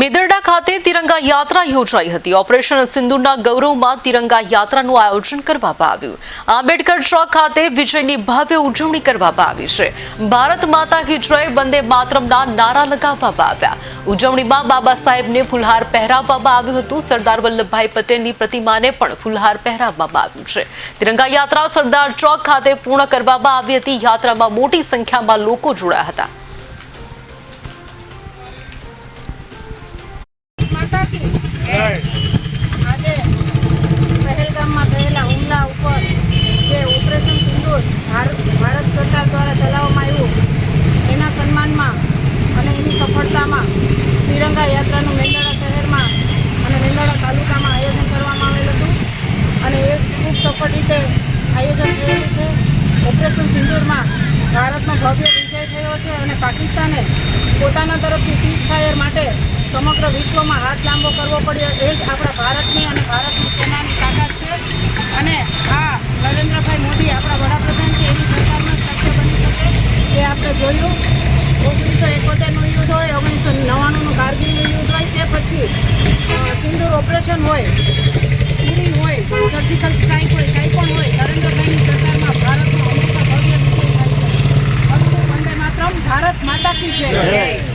મેદરડા ખાતે તિરંગા યાત્રા યોજાઈ હતી. ઓપરેશન સિંધુના ગૌરવમાં તિરંગા યાત્રાનું આયોજન કરવામાં આવ્યું. આંબેડકર ચોક ખાતે વિજયની ભવ્ય ઉજવણી કરવામાં આવી છે. ભારત માતા કી જય વંદે માતરમના નારા લગાવવામાં આવ્યા. ઉજવણીમાં બાબા સાહેબને ફુલહાર પહેરાવવામાં આવ્યું હતું. સરદાર વલ્લભભાઈ પટેલની પ્રતિમાને પણ ફુલહાર પહેરાવવામાં આવ્યું છે. તિરંગા યાત્રા સરદાર ચોક ખાતે પૂર્ણ કરવામાં આવી હતી. યાત્રામાં મોટી સંખ્યામાં લોકો જોડાયા હતા. ઓપરેશન ભારતનો ભવ્ય વિજય થયો છે અને પાકિસ્તાને પોતાના તરફથી સીઝ ફાયર માટે સમગ્ર વિશ્વમાં હાથ લાંબો કરવો પડ્યો. એ જ આપણા ભારતની અને ભારતની સેનાની તાકાત છે. અને આ નરેન્દ્રભાઈ મોદી આપણા વડાપ્રધાન છે એની સરકારમાં શક્ય બની શકે એ આપણે જોયું. ઓગણીસો એકોતેરનું યુદ્ધ હોય, ઓગણીસો નવ્વાણુંનું કારગીલનું યુદ્ધ હોય કે પછી સિંદૂર ઓપરેશન હોય ઉરી હોય સર્જિકલ સ્ટ્રાઇક હોય કંઈ પણ હોય નરેન્દ્રભાઈની સરકારમાં ભારતનો હંમેશા